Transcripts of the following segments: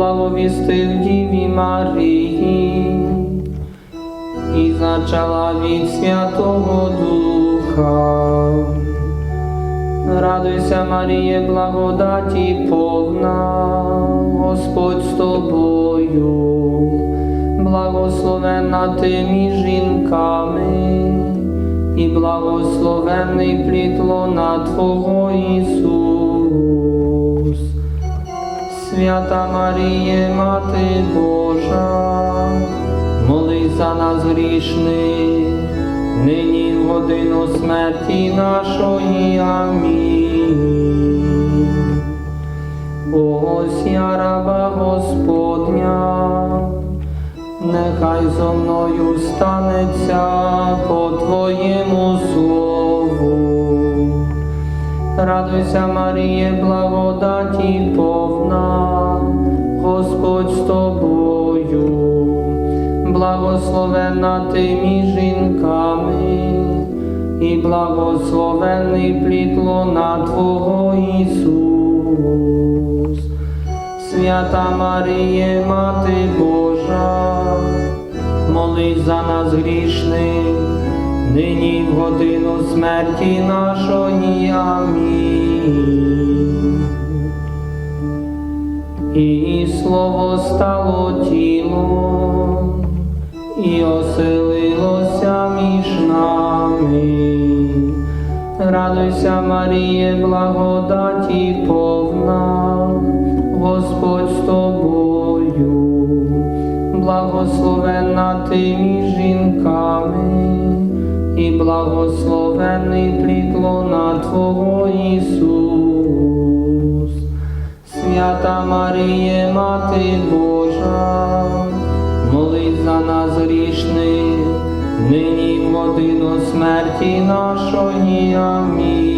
благовістив Діві Марії і зачала від Святого Духа. Радуйся, Маріє, благодаті повна, Господь з тобою, благословенна ти між жінками, і благословенний плід лона Твого Ісус. Свята Маріє, Мати Божа, молись за нас грішних, нині в годину смерті нашої. Амінь. Ось я раба Господня, нехай зо мною станеться по Твоєму слову. Радуйся, Маріє, благодаті благословенна ти між жінками, і благословенний плід лона Твого Ісус. Свята Маріє, Мати Божа, молись за нас грішних, нині в годину смерті нашої. Амінь. І слово стало тілом і оселилося між нами. Радуйся, Маріє, благодаті повна, Господь з тобою, благословенна ти між жінками, і благословенний плід Твого Ісус. Свята Маріє, Мати Божа, за нас грішних, нині в годину смерті нашої. Амінь.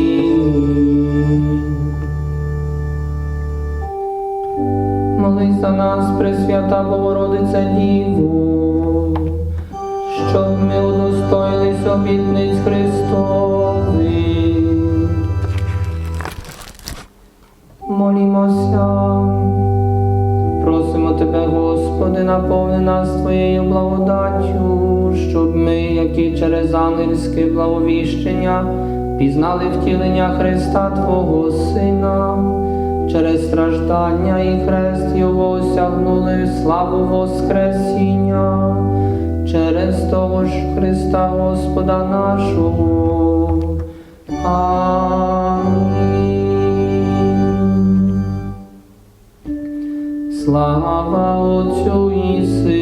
Молись за нас, Пресвята Богородиця Діво, щоб ми Благодаттю, щоб ми, які через ангельське благовіщення, пізнали втілення Христа Твого Сина, через страждання і хрест Його осягнули славу Воскресіння, через того ж Христа Господа нашого. Амінь. Слава Отцю і Сину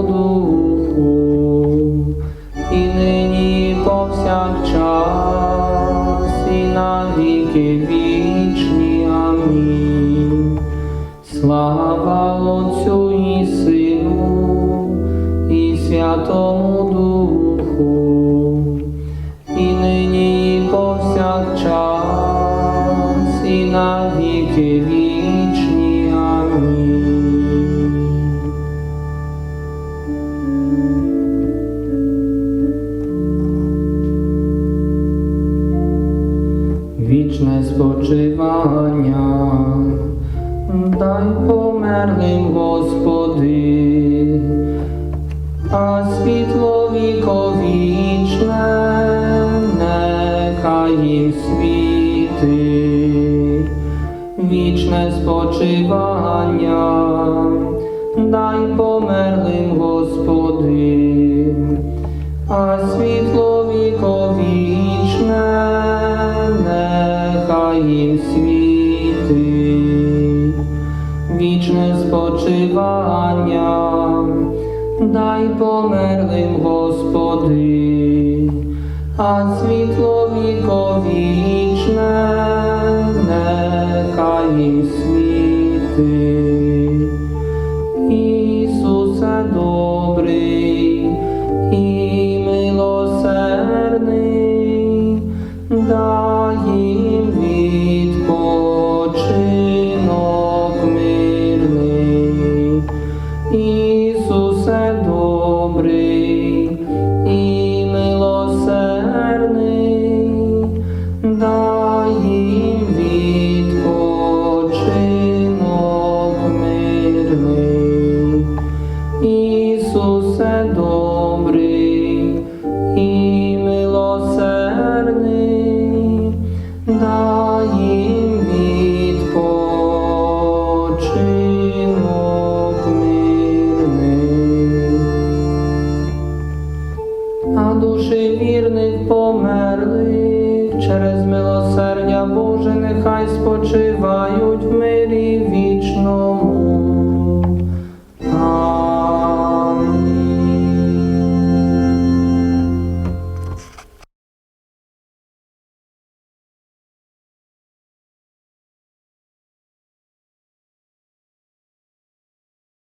Святому Духу, і нині, і повсякчас, і на віки вічні. Амінь. Вічне спочивання, дай померлим, Господи, вічне спочивання, дай померлим, Господи, а світло віковічне нехай їм світить, вічне спочивання, дай померлим, Господи, а світло віковічне spoczywa.